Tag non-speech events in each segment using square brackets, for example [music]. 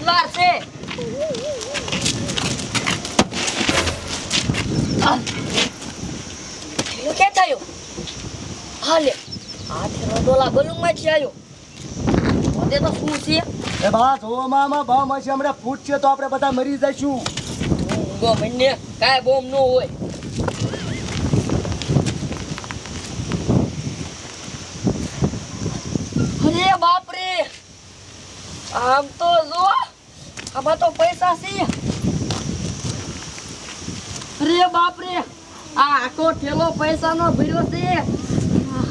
જ વાર છે. થેલો ક્યાં થયો? હા લે આ થેલો આવ્યો. તો શું છે? એ બા જો મામા બા માસી હમણાં ફૂટશે તો આપણે બધા મરી જઈશું. ઊંઘો મને કાંઈ બોમ ન હોય. અરે બાપ રે આમ તો જો આમાં તો પૈસા છે. રે બાપ રે આ આખો ઠેલો પૈસાનો ભર્યો છે.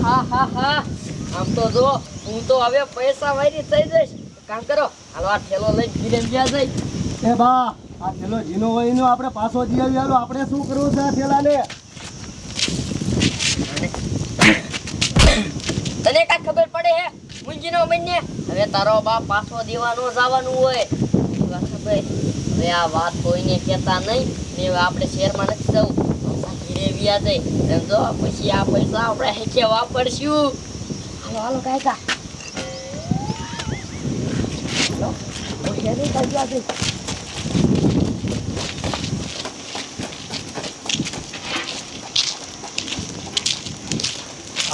હા હા હા. આમ તો જો હું તો હવે પૈસા વારી થઈ જઈશ. કામ કરો હાલો આ ઠેલો લઈને ઘીરે ગયા જઈ. એ બા આ ઠેલો જીનો હોય એનો આપણે પાછો જી આવી હાલો આપણે શું કરવું છે આ ઠેલાને? તને કાંઈ ખબર પડે હે? મુંજીનો મહિને? હવે તારો બાપ પાછો દેવાનો જવાનું હોય. ખબર હવે આ વાત કોઈને કહેતા નહીં. ને આપણે શેરમાં નથી જવું. વ્યા એમ જો પછી આ પૈસા આપણે હેકે વાપરશું. હાલો હાલો નહીં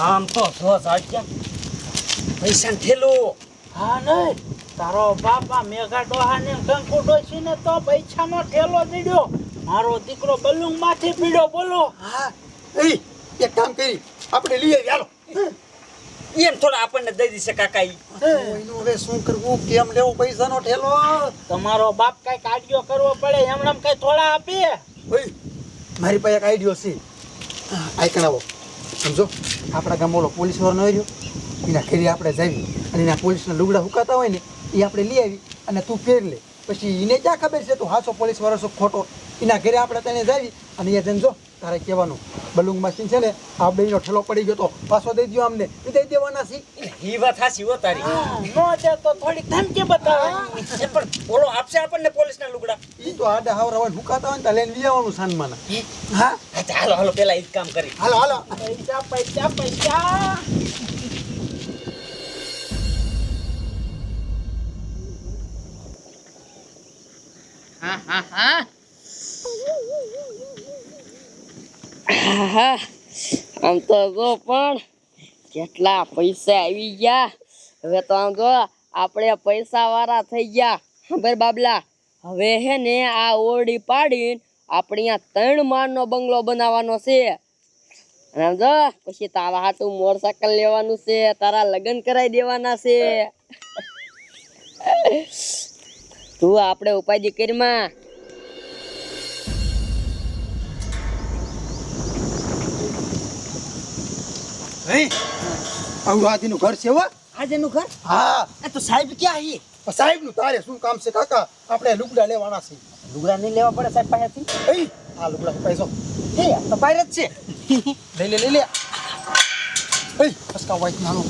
આમ તો જો સાચા પૈસા થેલું. હા નહીં. તારો બાપા મેઘા ડોહાને છે ડોસીને તો પૈસાનો ઠેલો દીડ્યો મારો દીકરો બલુંગમાંથી પીડ્યો બોલો. હા એ એક કામ કરી આપણે લઈ આવી હાલો. એમ થોડા આપણને દઈ દેશે કાકા એનું હવે શું કરવું કેમ લેવો પૈસાનો ઠેલો? તમારો બાપ કઈ કાઢ્યો કરવો પડે એમણામ કઈ થોડા આપીએ ઓય મારી પાસે એક આઈડિયો છે. આઈકણાવો સમજો. આપણા ગામ ઓલો પોલીસ વાળો ન રહ્યો એના ઘેરી આપણે જાવી અને એના પોલીસના લુગડા હુકાતા હોય ને એ આપણે લઈ આવી અને તું પહેરી લે. પછી એને ક્યાં ખબર છે? તું હાસો પોલીસ વાળો ખોટો. એના ઘરે આપણે તેને જાવી અને એ જઈને જો તારે કહેવાનું. બલુંગ મશીન છે ને આ બેનો ઠેલો પડી ગયો તો પાછો દઈ દો અમને. એ દઈ દેવાના છે. ઈ વાત હાસી હો તારી. નો દે તો થોડી ધમકી બતાવે. પણ ઓલો આપશે આપણને પોલીસના લુગડા. એ તો આડા હાવરા હોય ને હુકાતા હોય ને લઈને લઈ આવવાનું સાનમાના હા? ચાલો હાલો હાલો પેલા ઈ જ કામ કરી. હાલો હાલો. પૈસા પૈસા પૈસા. આમ તો જો પણ કેટલા પૈસા આવી ગયા. હવે તો આમ જો આપણે પૈસા વાળા થઈ ગયા. ખબર બાબલા? હવે હે ને આ ઓરડી પાડીને આપણે આ ત્રણ માળનો બંગલો બનાવવાનો છે. અને જો, પછી તારા હાટું મોટરસાયકલ લેવાનું છે, તારા લગ્ન કરાવી દેવાના છે. તું આપણે ઉપાય કરીમાં. હે? અવરાધીનું ઘર છે હો? આજનું ઘર? હા. એ તો સાહેબ ક્યાં હી? સાહેબનું તારે શું કામ છે કાકા? આપણે લુગડા લેવાના છે. લુગડા નહીં લેવા પડે સાહેબ પાસેથી? એ આ લુગડા પૈસો તો પાયર જ છે. લઈ લે લઈ લે. એ ખસકાવ વાઈટ નાનો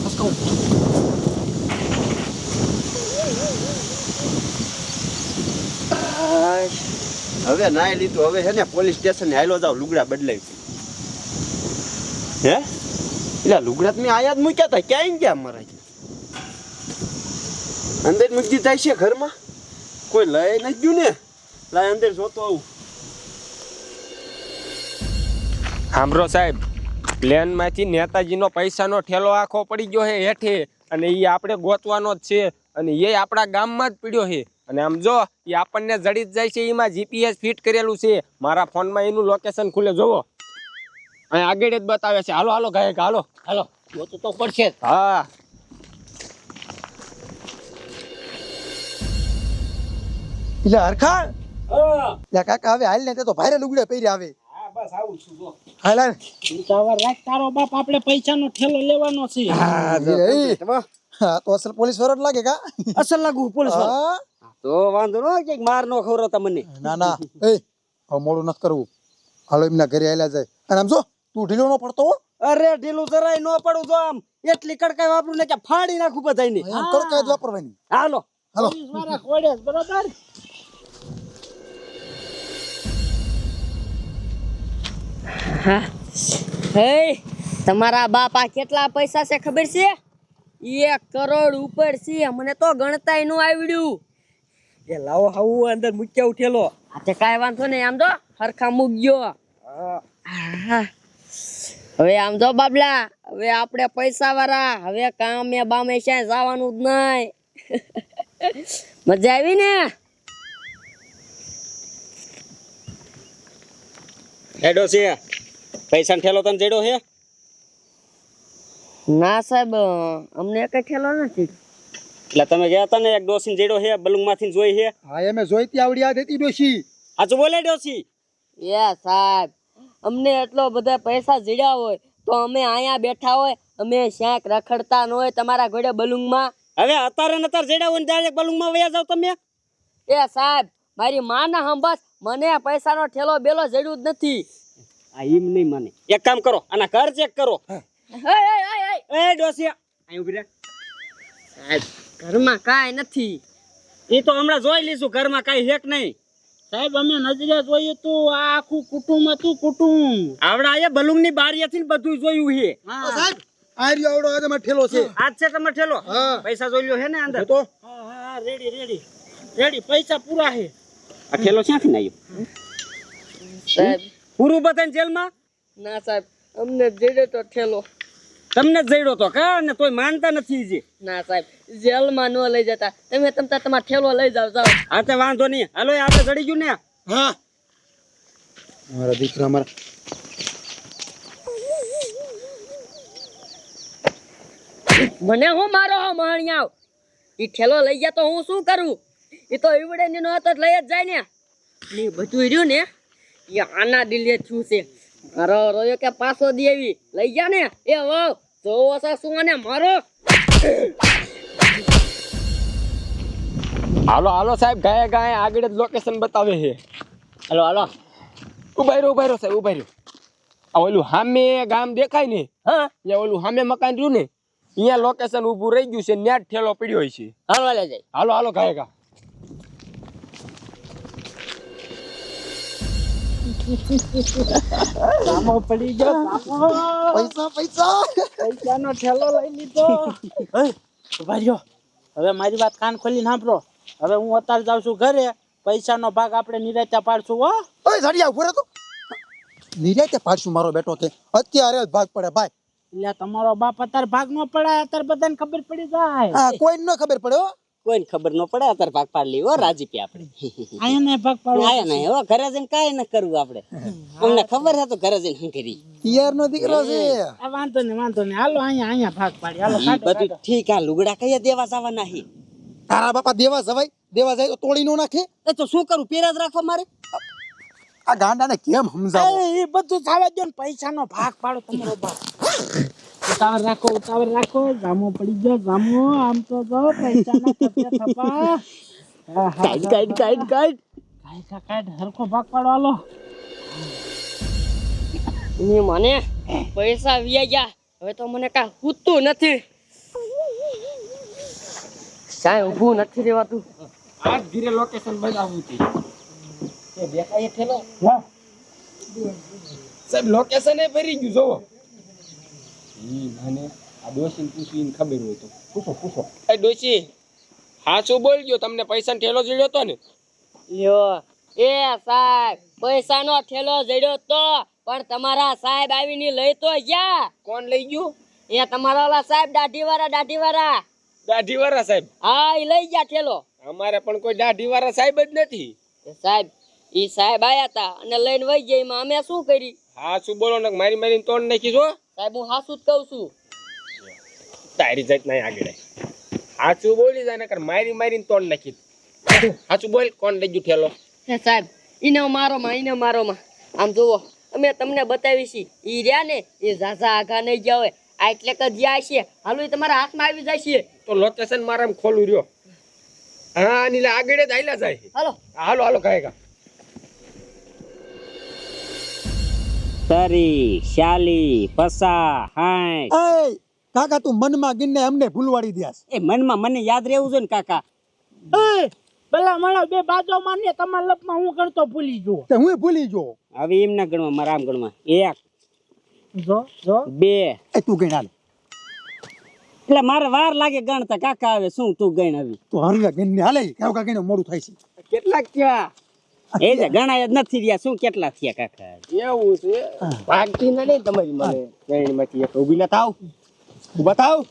હવે નાઈ લીધું. હવે છે ને પોલીસ સ્ટેશન હાલો જાવ લુગડા બદલાવી હે? એટલે લુગડા મેં આયા જ મૂક્યા હતા ક્યાંય ગયા મારા અંદર મૂકી દીધા છે ઘરમાં? કોઈ લઈ નથી ગયું ને? લાય અંદર જોતો આવું. સાંભળો સાહેબ પ્લેનમાંથી નેતાજીનો પૈસાનો ઠેલો આખો પડી ગયો છે હેઠે અને એ આપણે ગોતવાનો જ છે અને એ આપણા ગામમાં જ પડ્યો છે. અને આમ જો એ આપણને જડી જ જાય છે એમાં જીપીએસ ફિટ કરેલું છે. મારા ફોનમાં એનું લોકેશન ખુલે જોવો. અહીં આગળ જ બતાવે છે. હાલો હાલો ગાયક હાલો હાલો. જોતું તો પડશે હા. એટલે હરખા એટલે કાકા હવે હાલ ને તે તો ભારે લુગડે પહેરી આવે બસ આવું છું જો. હાલ હાલ. રાખ તારો બાપ આપણે પૈસાનો ઠેલો લેવાનો છે. હા તો અસલ પોલીસ વાળો લાગે કા? અસલ લાગુ પોલીસ હા. તો વાંધો ન કે માર નો ખવરો તમને. ના ના. એ હવે મોડું નથી કરવું. હાલો એમના ઘરે આયલા જાય. અને આમ જો તું ઢીલો નો પડતો અરે ઢીલું જરાય ન પડું જો આમ એટલી કડકાઈ વાપરું ને કે ફાડી નાખું બધાયને. આમ કડકાઈ જ વાપરવાની. હાલો. હાલો. કોડે હે તમારા બાપા કેટલા પૈસા છે ખબર છે? એક કરોડ ઉપર છે મને તો ગણતાયનું આવડ્યું. એ લાવો હાવું અંદર મૂક્યા ઉઠેલો. આજે તે કાંઈ વાંધો નહીં આમ તો હરખા મૂકજો હવે આમ જો બાબલા હવે આપણે પૈસા વાળા હવે કામે બામે ક્યાંય જવાનું જ નહીં. [laughs] મજા આવી ને? હેડો છે. પૈસા ઠેલો તને જેડો છે? ના સાહેબ અમને કઈ ઠેલો નથી. એટલે તમે ગયા હતા ને એક ડોસી જેડો હે બલુંગમાંથી જોઈ હે? હા એમે જોઈતી આવડી યાદ હતી ડોસી. આજ બોલે ડોસી. એ સાહેબ અમને એટલો બધા પૈસા જીડ્યા હોય તો અમે અહીંયા બેઠા હોય અમે ક્યાંક રખડતા ન હોય તમારા ઘોડે બલુંગમાં હવે અત્યારે ને અત્યારે જેડા હોય ને ડાયરેક્ટ બલુંગમાં વયા જાવ તમે? એ સાહેબ મારી માના હંબસ મને પૈસાનો ઠેલો બેલો જડ્યું જ નથી. આ એમ નહીં મને. એક કામ કરો આના ઘર ચેક કરો. એ ડોસી અહીં ઊભી રહે. ઘરમાં કાંઈ નથી. એ તો હમણાં જોઈ લઈશું ઘરમાં કાંઈ હેક નહીં? સાહેબ અમે નજરે જોયું તું આ આખું કુટુંબ હતું કુટુંબ. આવડા એ બલુંગની બારીએથી ને બધું જોયું છે. હા. સાહેબ આ રહ્યો આવડો આજે મારો ઠેલો છે. આજ છે તમે ઠેલો? પૈસા જોઈ લ્યો હે ને અંદર. તો. હા હા રેડી રેડી. રેડી પૈસા પૂરા છે. આ ઠેલો ક્યાંથી ને સાહેબ. પૂરું બધાને જેલમાં? ના સાહેબ અમને જડ્યો તો ઠેલો. તમને જ જઈડો તો કા? ને તોય માનતા નથી જે. ના સાહેબ જેલમાં ન લઈ જતા. તમે તમતા તમાર ઠેલો લઈ જાવ જાવ આ તે વાંધો નહીં. હાલો એ આપણે ચડી ગયું ને. હા. મારા દીકરા મારા. મને હું મારો હો મહણિયાવ ઈ ઠેલો લઈ ગયા તો હું શું કરું? ઈ તો ઈવડે ની નો જ લઈ જ જાય ને. ને બધું રહ્યું ને એ આના દિલે થયું છે. મારો રોયો કે પાછો દેવી લઈ ગયા ને? એ વાવ જોવો શું અને મારો હાલો હાલો સાહેબ ગાય ગાય આગળ જ લોકેશન બતાવે છે હાલો હાલો ઊભા રહ્યો ઊભા રહ્યો સાહેબ ઊભા રહ્યો આ ઓલું સામે ગામ દેખાય ને હા ત્યાં ઓલું સામે મકાન રહ્યું ને અહીંયા લોકેશન ઊભું રહી ગયું છે નેટ ઠેલો પડ્યો હોય છે હાલવા લે જાય હાલો હાલો ગાય ગા સામો પડી ગયો સામો પૈસા પૈસા. પૈસાનો ઠેલો લઈ લીધો. [laughs] ભાઈઓ હવે મારી વાત કાન ખોલીને સાંભળો. હવે હું અત્યારે જાઉં છું ઘરે. પૈસાનો ભાગ આપણે નિરાત્યા પાડશું હો. ઓય ઝડિયા ઊભો રહે તો નિર્યાતે પાડશું મારો બેટો તે. અત્યારે જ ભાગ પડે ભાઈ. એટલે તમારો બાપ અત્યારે ભાગ ન પડાય અત્યારે બધાને ખબર પડી જાય. હા કોઈને ન ખબર પડે હો. કોઈને ખબર ન પડે અત્યારે ભાગ પાડ લઈ રાજી પી આપણે. આયા ને ભાગ પાડ આયા ને હો ઘરે જઈને કાંઈ ન કરવું આપણે. અમને ખબર હે તો ઘરે જઈને શું કરી યાર નો દીકરો છે. આ વાંધો ને વાંધો ને. હાલો અહીંયા અહીંયા ભાગ પાડી. હાલો બધું ઠીક આ લુગડા કયા દેવા જવાના હે તારા બાપા દેવા જવાય? દેવા જાય તો તોડી નો નાખે? એ તો શું કરું પેરા જ રાખવા મારે? આ ગાંડાને કેમ સમજાવો? એ બધું થવા દો ને પૈસાનો ભાગ પાડો તમારો બાપ. ઉતાવળ રાખો ઉતાવળ રાખો. જામો પડી ગયો જામો આમ તો જો પૈસાના થપ્પે કાઈટ કાઈટ કાઈટ કાઈટ હા. કાઢ, કાઢ. હરખો ભાગ પાડો હાલો ની મને પૈસા વ્યા ગયા. હવે તો મને કા હૂતું નથી. સાય ઊભું નથી રહેવાતું. આ ધીરે લોકેશન બનાવવું છે. એ દેખાય ઠેલો સાહેબ લોકેશન એ ભરી ગયું જોવો ઈ મને આ ડોશીને પૂછીને ખબર હોય તો. પૂછો પૂછો. એ ડોશી હા શું બોલજો? તમને પૈસા ઠેલો જડ્યો તો ને? લ્યો. એ સાહેબ પૈસાનો ઠેલો જડ્યો તો પણ તમારા સાહેબ આવીને લઈ તો ગયા. કોણ લઈ ગયું? એ તમારા ઓલા સાહેબ દાઢી વાળા દાઢી વાળા દાઢી વાળા સાહેબ? હા એ લઈ ગયા ઠેલો. અમારે પણ કોઈ દાઢી વાળા સાહેબ જ નથી. સાહેબ ઈ સાહેબ આયા તા અને લઈને વહી ગયા. એમાં અમે શું કરી? હા શું બોલો ને? મારી મારીને તોડ નાખી છો? સાહેબ હું હાસું જ કહું છું? તારી જાત નહીં આગળ હાચું બોલી જાય નકર મારી મારીને તોડ નાખી હાચું બોલ કોણ લઈ ગયું ઠેલો? હે સાહેબ ઈને મારો માં ઈને મારો માં આમ જુઓ અમે તમને બતાવી છી ઈ રહ્યા ને એ ઝાઝા આઘા નહીં ગયા હોય. આ એટલે કે જ્યાં છે હાલો એ તમારા હાથમાં આવી જાય છે. તો લોકેશન મારા ખોલું રહ્યો. હા નીલા આગળ જ આયલા જાય હાલો. હાલો હાલો કાંઈ. તરી શાલી પસા હાય કાકા તું મનમાં ગીને અમને ભૂલવાડી દ્યાસ. એ મનમાં મને યાદ રહેવું જોઈએ ને કાકા. એ પેલા માણસ બે બાજુ માન્ય તમારા લપમાં હું કરતો ભૂલી જો તે હું ભૂલી જો હવે એમ ના ગણવા મારા આમ ગણવા. એક જો જો. બે. એ તું ગણ હાલ. એટલે મારે વાર લાગે ગણતા. કાકા આવે શું તું ગણ આવી તો હરવે ને હાલે કાવ કાકીને મોડું થાય છે. કેટલાક થયા એ જ ગણાય જ નથી રહ્યા. શું કેટલા થયા કાકા? એવું છે? ભાગતી ના નહીં તમારી મને. ગણીમાંથી એક. ઊભી ના થાવ. ઊભા થાવ.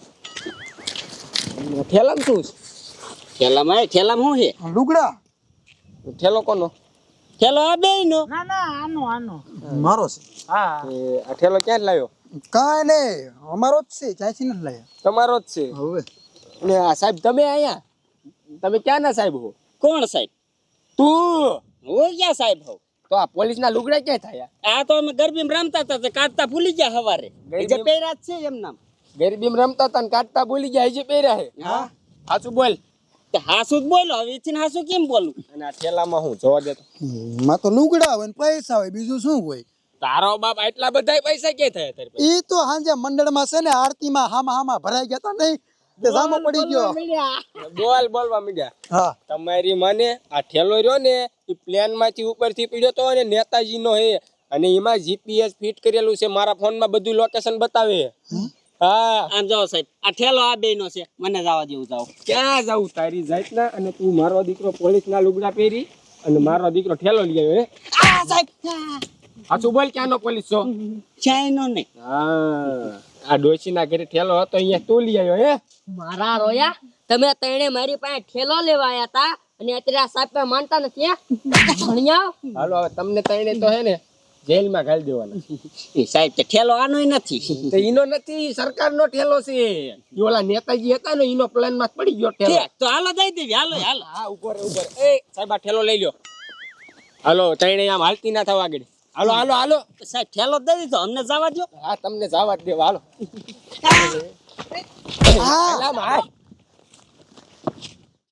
થેલામ શું છે? થેલામાં થેલામાં શું છે? લુગડા. થેલો કોનો? થેલો આ બે નો ના ના આનો આનો. મારો છે. હા. એ આ થેલો ક્યાં લાવ્યો? કાંઈ નહીં. અમારો જ છે. ચાયસી નથી લાવ્યો. તમારો જ છે? હવે. ને આ સાહેબ તમે અહીંયા? તમે ક્યાં ના સાહેબ હો? કોણ સાહેબ? તું. હું ક્યાં સાહેબ હોઉં તો આ પોલીસ ના લુગડા ક્યાં થયા? આ તો અમે ગરબી રમતા હતા કાઢતા ભૂલી ગયા હવારે જે પહેર્યા છે એમ નામ. ગરબી રમતા હતા ને કાઢતા ભૂલી ગયા જે પહેર્યા હે હા. હાચું બોલ. હાસુ જ બોલો હવે એથી હાસુ કેમ બોલું? અને આ થેલામાં હું જોવા દેતો માં તો લુગડા હોય ને પૈસા હોય બીજું શું હોય? તારો બાપ આટલા બધા પૈસા ક્યાં થયા તારે પાસે? ઈ તો હાંજે મંડળમાં છે ને આરતીમાં હામા હામા ભરાઈ ગયા તા નહીં તે સામો પડી ગયો. બોલ બોલવા મીડ્યા. હા. તમારી મને આ ઠેલો રહ્યો ને એ પ્લેનમાંથી ઉપરથી પીડ્યો તો અને નેતાજી નો હે. અને એમાં જીપીએસ ફિટ કરેલું છે. મારા ફોનમાં બધું લોકેશન બતાવે. હા. આમ જાઓ સાહેબ. આ ઠેલો આ બે નો છે. મને જવા દેવું જાવ ક્યાં જાવું તારી જાત ના અને તું મારો દીકરો પોલીસ ના લુગડા પહેરી અને મારો દીકરો ઠેલો લઈ આવ્યો હે? આ સાહેબ સાચું બોલ ક્યાંનો પોલીસ છો? ચાઈનો હા. આ ડોશીના ઘરે ઠેલો હતો અહીંયા તું લઈ આવ્યો હે? મારા રોયા તમે તેણે મારી પાસે ઠેલો લેવા આયા તા? અને અત્યારે આ સાહેબ માનતા નથી? ભણ્યા હાલો હવે તમને તઈને તો હે ને જેલમાં ઘાલી દેવાના. એ સાહેબ તો ઠેલો આનો નથી. તો ઈનો નથી સરકારનો ઠેલો છે. ઓલા નેતાજી હતા ને ઈનો પ્લાનમાં પડી ગયો ઠેલો. તો હાલો દઈ દેવી હાલો હાલો. હા ઉપર ઉપર એ સાહેબ આ ઠેલો લઈ લ્યો. હાલો તઈને આમ હાલતી ના થવા આગળ હાલો હાલો હાલો. સાહેબ ઠેલો દઈ દીધો અમને જવા દો હા તમને જવા દેવા. હાલો. હા.